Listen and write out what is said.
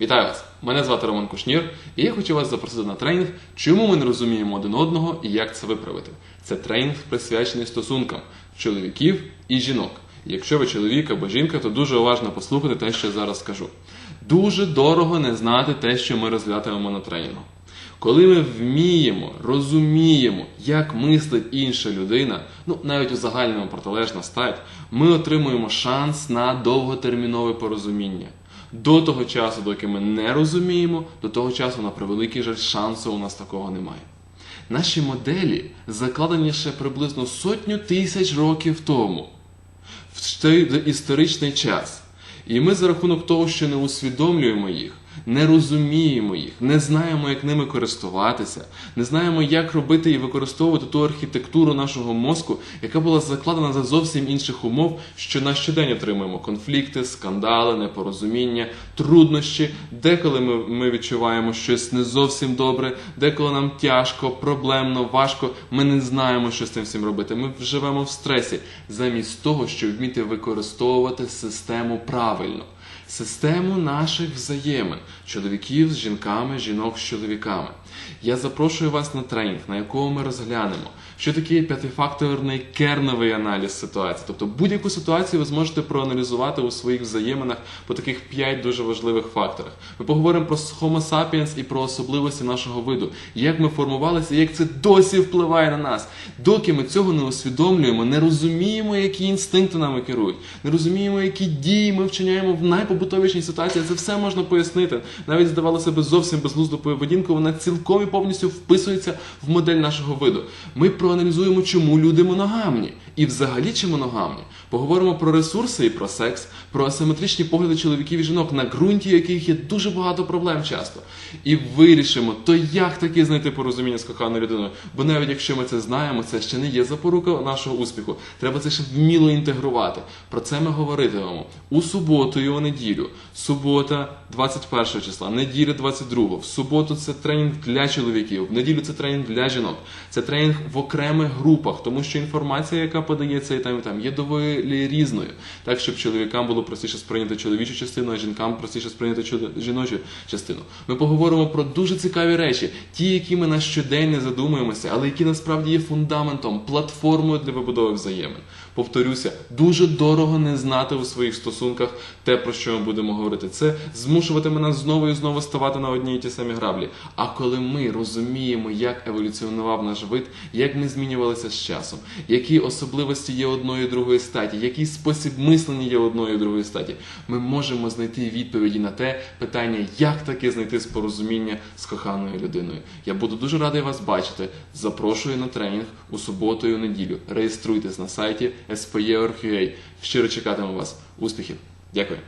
Вітаю вас! Мене звати Роман Кушнір, і я хочу вас запросити на тренінг, чому ми не розуміємо один одного і як це виправити. Це тренінг присвячений стосункам чоловіків і жінок. Якщо ви чоловік або жінка, то дуже уважно послухайте те, що я зараз скажу. Дуже дорого не знати те, що ми розглядатимемо на тренінгу. Коли ми вміємо, розуміємо, як мислить інша людина, ну навіть у загальному протилежна стать, ми отримуємо шанс на довготермінове порозуміння. До того часу, доки ми не розуміємо, до того часу, на превеликий жаль, шансу у нас такого немає. Наші моделі закладені ще приблизно сотню тисяч років тому, в історичний час. І ми за рахунок того, що не усвідомлюємо їх, не розуміємо їх, не знаємо, як ними користуватися, не знаємо, як робити і використовувати ту архітектуру нашого мозку, яка була закладена за зовсім інших умов, що на щодень отримуємо конфлікти, скандали, непорозуміння, труднощі. Деколи ми, ми відчуваємо щось не зовсім добре, деколи нам тяжко, проблемно, важко. Ми не знаємо, що з цим всім робити. Ми живемо в стресі, замість того, щоб вміти використовувати систему правильно систему наших взаємин чоловіків з жінками, жінок з чоловіками. Я запрошую вас на тренінг, на якому ми розглянемо, що таке п'ятифакторний керновий аналіз ситуації. Тобто будь-яку ситуацію ви зможете проаналізувати у своїх взаєминах по таких п'ять дуже важливих факторах. Ми поговоримо про Homo sapiens і про особливості нашого виду, як ми формувалися, як це досі впливає на нас. Доки ми цього не усвідомлюємо, не розуміємо, які інстинкти нами керують, не розуміємо, які дії ми вчиняємо в найпобутовішій ситуації. Це все можна пояснити. Навіть здавалося би зовсім безглузду поведінку, вона цілком і повністю вписується в модель нашого виду. Ми проаналізуємо, чому люди моногамні і взагалі чи моногамні. Поговоримо про ресурси і про секс, про асиметричні погляди чоловіків і жінок, на ґрунті яких є дуже багато проблем часто. І вирішимо, то як таки знайти порозуміння з коханою людиною. Бо навіть якщо ми це знаємо, це ще не є запорука нашого успіху. Треба це ще вміло інтегрувати. Про це ми говоритимемо у суботу і у неділю. Субота 21 числа, неділя 22. В суботу це тренінг для чоловіків, в неділю це тренінг для жінок. Це тренінг в окремих групах, тому що інформація, яка подається і там і там, є доволі різною. Так, щоб чоловікам було простіше сприйняти чоловічу частину, а жінкам простіше сприйняти жіночу частину. Ми поговоримо про дуже цікаві речі, ті, які ми на щодень не задумуємося, але які насправді є фундаментом, платформою для вибудови взаємин. Повторюся, дуже дорого не знати у своїх стосунках те, про що ми будемо говорити. Це змушуватиме нас знову і знову ставати на одні і ті самі граблі. А коли ми розуміємо, як еволюціонував наш вид, як ми змінювалися з часом, які особливості є одної і другої статі, який спосіб мислення є одної і другої статі, ми можемо знайти відповіді на те питання, як таки знайти спорозуміння з коханою людиною. Я буду дуже радий вас бачити. Запрошую на тренінг у суботу і у неділю. Реєструйтесь на сайті SPE.org.ua. Щиро чекатиму вас. Успіхів! Дякую.